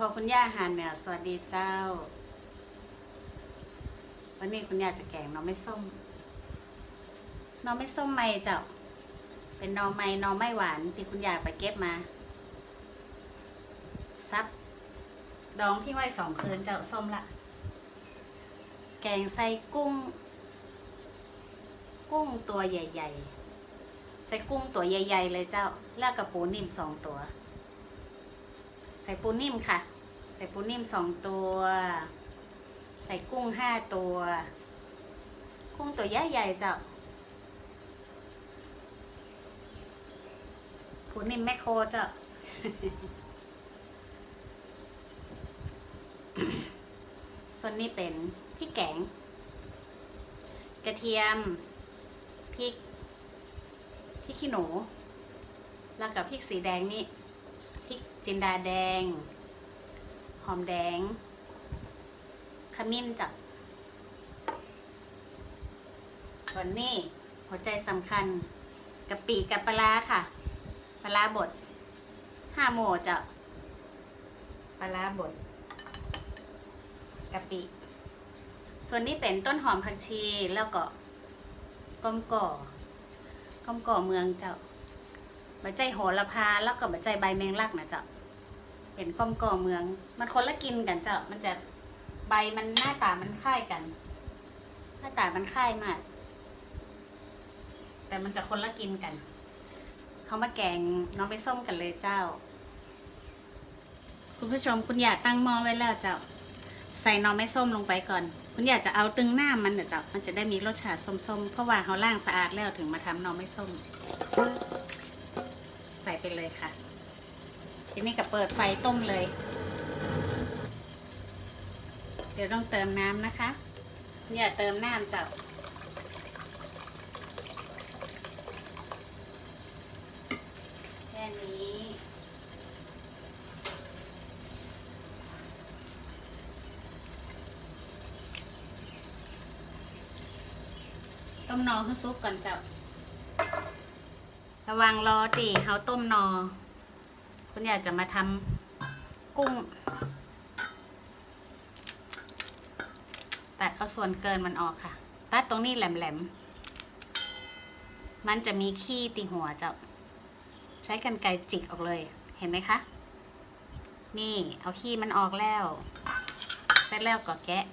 ขอคุณย่าหานเหนือสวัสดีเจ้า วันนี้คุณย่าจะแกงน้องไม่ส้มน้องไม่ส้มไม่เจ้า เป็นหนอไม้หนองไม้หวานที่คุณย่าไปเก็บมา ซับ ดองที่ไว้สองคืนเจ้าส้มละ แกงใส่กุ้ง กุ้งตัวใหญ่ ๆ ใส่กุ้งตัวใหญ่ ๆ เลยเจ้า แล้วกับปูนิ่มสองตัว ใส่ปูนิ่มค่ะ ใส่ปูนิ่มสองตัว ใส่กุ้งห้าตัว กุ้งตัวใหญ่ๆเจ้าปูนิ่มแมคโครเจ้าส่วนนี้เป็นพริกแกง กระเทียมพริกพริกขี้หนู แล้วกับพริกสีแดงนี่ จินดาแดง หอมแดง ขมิ้นจับส่วนนี้หัวใจสำคัญกะปิกับปลาร้าค่ะ ปลาร้าบดห้าโมจะปลาร้าบดกะปิ ส่วนนี้เป็นต้นหอมผักชีแล้วก็ก้มก่อก้มก่อเมืองเจ้าใบใจโหระพาแล้วก็ใบใจใบแมงลักนะเจ้า เป็นก้มก่อเมือง มันคนละกินกันเจ้า มันจะใบมันหน้าตามันคล้ายกัน หน้าตามันคล้ายมาก แต่มันจะคนละกินกัน เขามาแกงน้องไปส้มกันเลยเจ้า คุณผู้ชมคุณอยากตั้งหม้อไว้แล้วเจ้า ใส่น้องไม่ส้มลงไปก่อน คุณอยากจะเอาตึงหน้ามันเดี๋ยเจ้า มันจะได้มีรสชาติส้มๆ เพราะว่าเขาล่างสะอาดแล้วถึงมาทำน้องไม่ส้ม ใส่ไปเลยค่ะ ทีนี้ก็เปิดไฟต้มเลย เดี๋ยวต้องเติมน้ำนะคะอย่าเติมน้ำจับแค่นี้ต้มนอให้ซุปก่อนจับระวังรอตีเขาต้มนอ คุณยากจะมาทำกุ้ง ตัดเอาส่วนเกินมันออกค่ะ ตัดตรงนี้แหลมๆ มันจะมีขี้ติหัวจ้าใช้กันไกรจิกออกเลย เห็นไหมคะ นี่เอาขี้มันออกแล้วเสร็จแล้วก็แกะ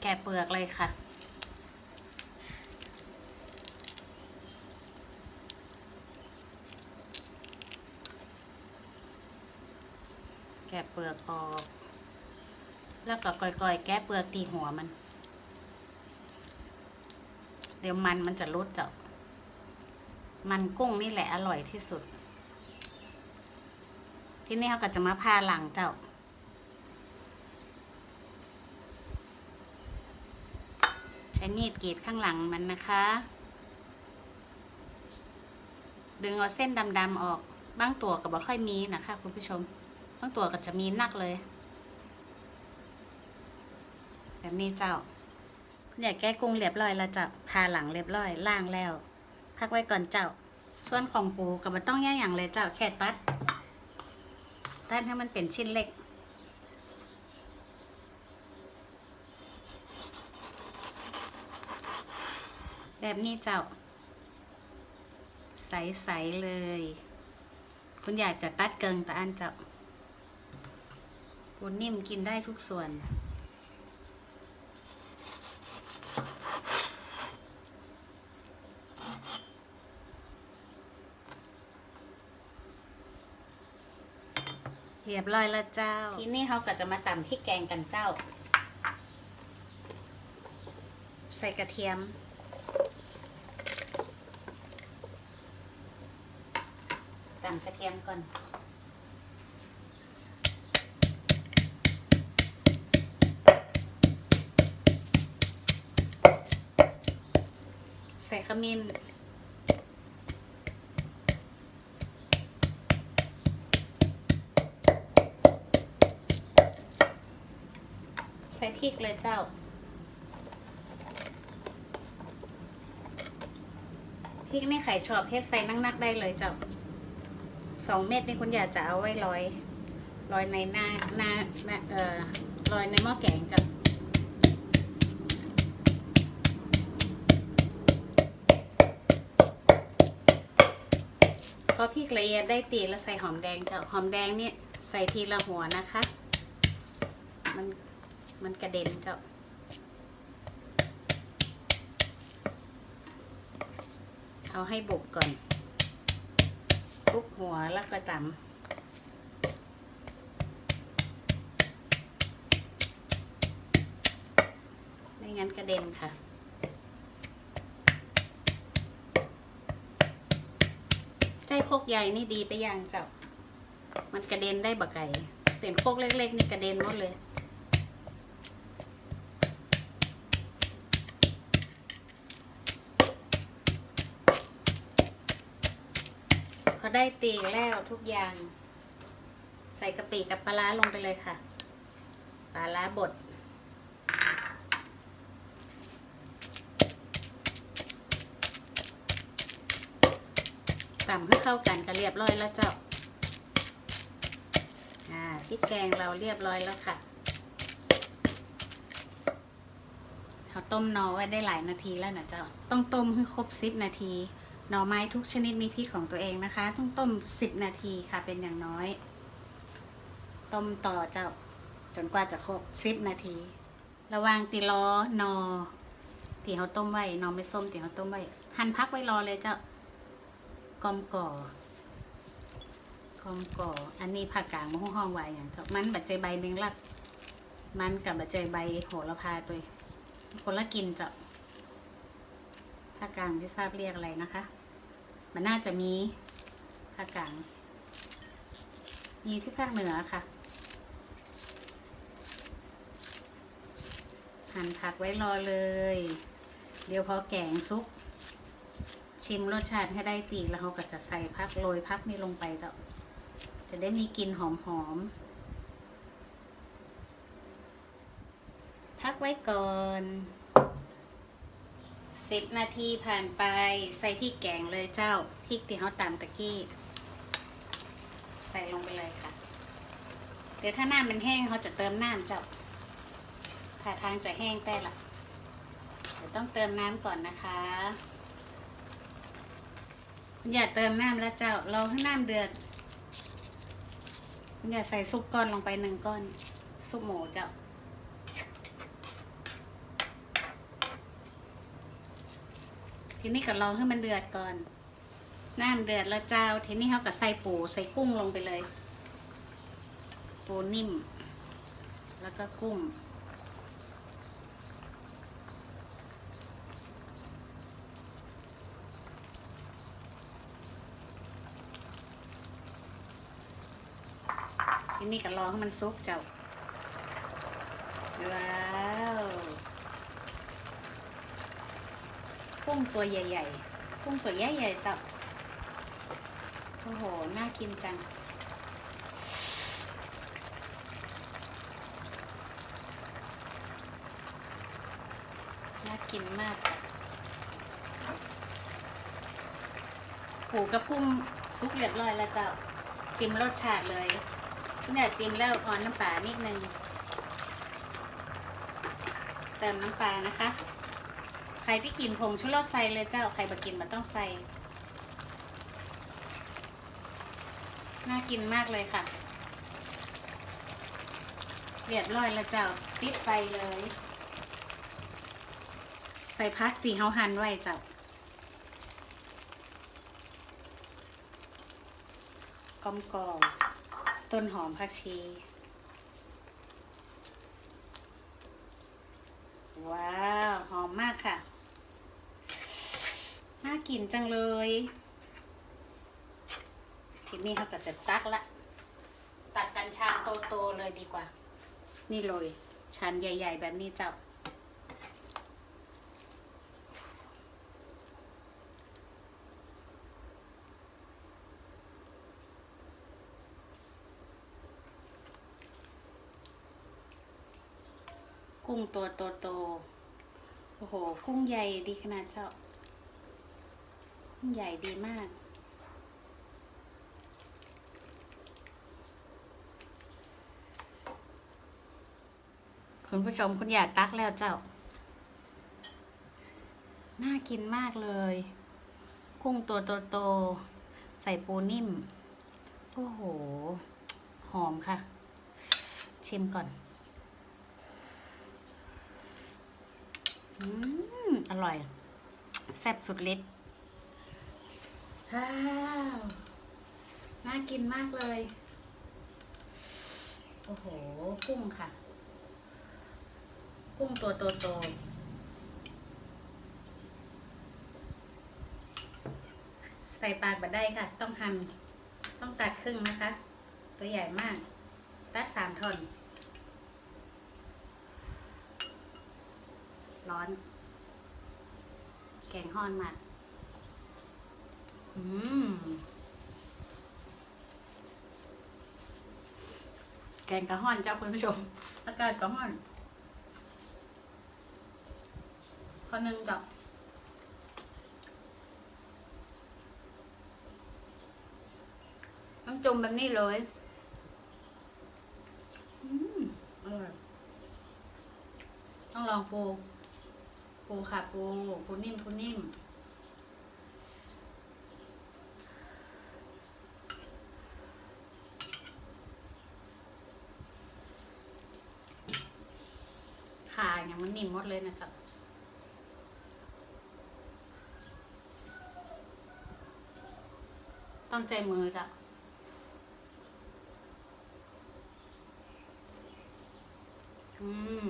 แกะเปลือกเลยค่ะ แกะ เปลือกออก แล้วก็ก่อยๆ แกะเปลือกตีหัวมัน เดี๋ยวมันมันจะรุดเจ้ามันกุ้งนี่แหละอร่อยที่สุด ที่นี่เขาก็จะมาพาหลังเจ้า ใช้มีดกรีดข้างหลังมันนะคะ ดึงเอาเส้นดำๆออก บางตัวก็บ่ค่อยมีนะคะคุณผู้ชม บางตัวก็จะมีนักเลย แบบนี้เจ้าคุณอยากแก้กุ้งเรียบร้อยแล้วจะพาหลังเรียบร้อยล่างแล้ว พักไว้ก่อนเจ้า ส่วนของปูก็บ่ต้องแย่อย่างเลยเจ้าแค่ตัดตัดให้มันเป็นชิ้นเล็กแบบนี้เจ้า ใส ๆ เลย คุณอยากจะตัดเกิงแต่อันเจ้า ปูนิ่มกินได้ทุกส่วน เรียบร้อยแล้วเจ้า ทีนี้เขาก็จะมาตำพริกแกงกันเจ้า ใส่กระเทียมตำกระเทียมก่อน ใส่ขมิ้นใส่พริกเลยเจ้าพริกนี่ไข่ชอบเฮ็ดใส่นักๆได้เลยเจ้าสองเม็ดนี่คุณอยากจะเอาไว้ลอยลอยในหน้าหน้าเอ่อลอยในหม้อแกงจ้ะ พอพริกละเอียดได้ตีแล้วใส่หอมแดงเจ้ะหอมแดงเนี่ยใส่ทีละหัวนะคะ มันมันกระเด็นเจ้าเอาให้บุกก่อนบุกหัวแล้วก็ตำไม่งั้นกระเด็นค่ะ ใจ โคกใหญ่นี่ดีไปอยังเจ้า มันกระเด็นได้บะไก่เปลี่ยนโคกเล็กๆนี่กระเด็นหมดเลยพอได้ตีแล้วทุกอย่าง ใส่กะปิกับปลาร้าลงไปเลยค่ะ ปลาร้าบด ตำให้เข้ากันก็เรียบร้อยแล้วเจ้าอ่าพริกแกงเราเรียบร้อยแล้วค่ะเขาต้มนอไว้ได้หลายนาทีแล้วนะเจ้า ต้องต้มให้ครบสิบนาทีหน่อไม้ทุกชนิดมีพิษของตัวเองนะคะ ต้องต้มสิบนาทีค่ะเป็นอย่างน้อย ต้มต่อเจ้าจนกว่าจะครบสิบนาที ระว่างตีล้อนอที่เขาต้มไว้นอไม่ส้มที่เขาต้มไว้หั่นพักไว้รอเลยเจ้า กอมก่อกอมก่อ อันนี้ผักกางมะฮุ่งห้องไว้อย่างมันบัจเจใบเมงลัก มันกับบัจเจใบโหระพาตัวคนละกินจ้าภาคกางที่ทราบเรียกอะไรนะคะ มันน่าจะมีภาคกางมีที่ภาคเหนือค่ะหั่นผักไว้รอเลย เดี๋ยวพอแกงซุป ชิมรสชาติให้ได้ตีแล้วเราก็จะใส่พักโรยพักนี่ลงไปจ้าจะได้มีกลิ่นหอมๆพักไว้ก่อนสิบนาทีผ่านไปใส่พริกแกงเลยเจ้าพริกที่เขาตามตะกี้ ใส่ลงไปเลยค่ะ เดี๋ยวถ้าน้ำมันแห้งเขาจะเติมน้ำเจ้าท่าทางจะแห้งแต่ละเดี๋ยวต้องเติมน้ำก่อนนะคะ อย่าเติมน้ำแล้วเจ้า เราให้น้ำเดือดอย่าใส่ซุปก้อนลงไปหนึ่งก้อน ซุปหมูเจ้า ทีนี้ก็รอให้มันเดือดก่อน น้ำเดือดแล้วเจ้า ทีนี้เขาก็ใส่ปูใส่กุ้งลงไปเลย ปูนิ่ม แล้วก็กุ้ง ทีนี้ก็รอให้มันซุกเจ้า ว้าวกุ้งตัวใหญ่ๆกุ้งตัวใหญ่ๆเจ้า โอ้โห น่ากินจังน่ากินมากหูกระกุ้งซุกเรียบร้อยแล้วเจ้า จิ้มรสชาติเลย เนี่ยจิ้มแล้วพอนน้ำปลานิดนึง เติมน้ำปลานะคะ ใครที่กินผงชูรสใส่เลยเจ้า ใครบ่กินมันต้องใส่ น่ากินมากเลยค่ะ เรียบร้อยแล้วเจ้า ปิดไฟเลย ใส่พักตีเฮาหั่นไว้เจ้ากอมกอม ต้นหอมผักชี ว้าว หอมมากค่ะ น่ากินจังเลยทีนี้เขาก็จะตักละ ตักกันชามโตๆเลยดีกว่า นี่เลยชามใหญ่ ๆ แบบนี้เจ้า กุ้งตัวโตโตโอ้โห กุ้งใหญ่ดีขนาดเจ้า กุ้งใหญ่ดีมากคุณผู้ชมคุณอยากตักแล้วเจ้า น่ากินมากเลย กุ้งตัวโตโตใส่ปูนิ่ม โอ้โห หอมค่ะ ชิมก่อน อร่อย แซ่บสุดฤทธิ์ว้าว น่ากินมากเลย โอ้โห กุ้งค่ะ กุ้งตัวโตๆใส่ปากบัดได้ค่ะ ต้องหั่นต้องตัดครึ่งนะคะ ตัวใหญ่มาก ตัดสามท่อน ร้อน แกงฮ้อนมากอืม แกงกระห้อนเจ้าคุณผู้ชม อากาศกระห้อนคนหนึ่งกับต้องจุ่มแบบนี้เลย อืม อร่อย ต้องลองปู ปูค่ะปูปูนิ่มปูนิ่มขาอย่างมันนิ่มหมดเลยนะจ๊ะต้องใจมือจ้ะอืม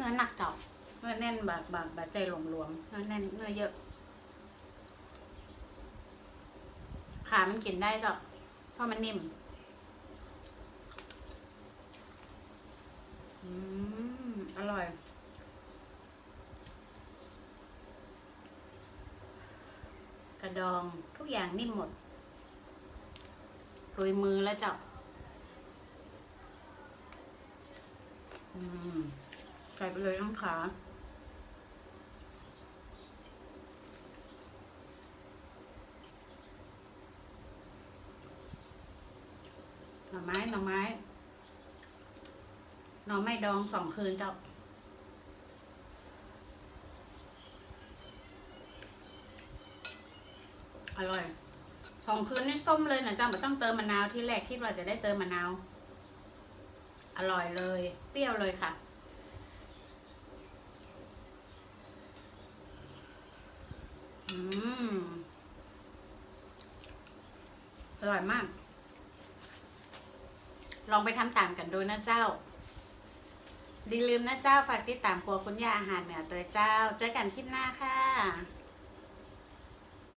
นื้อหนักจ้ะเนื้อแน่นแบบแบบแบบใจหลวมๆเนื้อแน่นเนื้อเยอะขามันกินได้จ้ะเพราะมันนิ่มอืมอร่อย กระดองทุกอย่างนิ่มหมดรุยมือแล้วเจ้าอืมใส่ไปเลยทั้งขาหน่อไม้หน่อไม้หน่อไม้ดองสองคืนเจ้าอร่อยสองคืนนี่ส้มเลยนะจ้าไม่ต้องเติมมะนาวที่แรกคิดว่าจะได้เติมมะนาว อร่อยเลย เปรี้ยวเลยค่ะ อร่อยมาก ลองไปทำตามกันดูนะเจ้าดีลืมนะเจ้าฝากติดตามครัวคุณยาอาหารเหนือตัวเจ้า เจอกันคลิปหน้าค่ะ